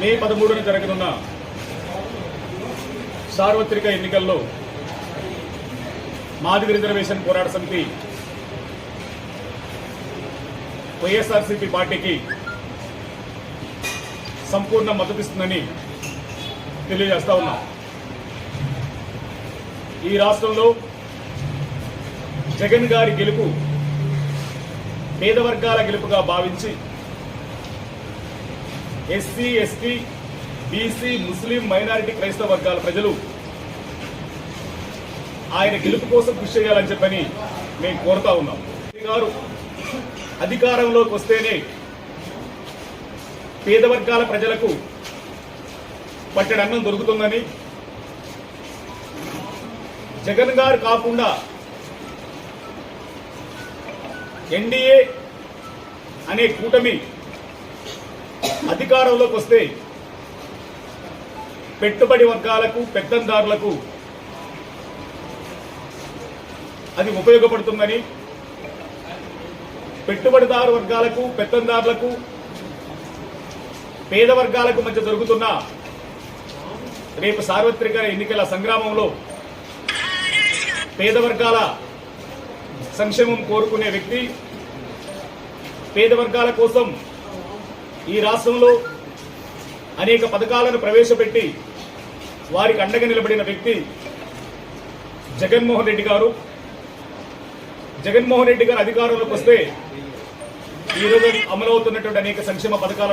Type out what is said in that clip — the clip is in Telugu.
మే పదమూడున జరగనున్న సార్వత్రిక ఎన్నికల్లో మాదిగ రిజర్వేషన్ పోరాట సమితి వైఎస్ఆర్సీపీ పార్టీకి సంపూర్ణ మద్దతిస్తుందని తెలియజేస్తా ఉన్నాం. ఈ రాష్ట్రంలో జగన్ గారి గెలుపు పేద వర్గాల గెలుపుగా భావించి SC ST BC Muslim minority క్రైస్తవ వర్గాల ప్రజలు ఆయన గెలుపు కోసం కృషి చేయాలని చెప్పని మేము కోరుతా ఉన్నాం. గారు అధికారంలోకి వస్తేనే పేద వర్గాల ప్రజలకు పట్టెడన్నం దొరుకుతుందని జగన్ గారు కాకుండా ఎన్డీఏ అనే కూటమి అధికారంలోకి వస్తే పెట్టుబడి వర్గాలకు పెద్దందారులకు అది ఉపయోగపడుతుందని పెట్టుబడిదారు వర్గాలకు పెత్తందారులకు పేద వర్గాలకు మధ్య జరుగుతున్న రేపు సార్వత్రిక ఎన్నికల సంగ్రామంలో పేద వర్గాల సంక్షేమం కోరుకునే వ్యక్తి పేద వర్గాల కోసం ఈ రాష్ట్రంలో అనేక పథకాలను ప్రవేశపెట్టి వారికి అండగా నిలబడిన వ్యక్తి జగన్మోహన్ రెడ్డి గారు. జగన్మోహన్ రెడ్డి గారు అధికారంలోకి వస్తే ఈరోజు అమలవుతున్నటువంటి అనేక సంక్షేమ పథకాల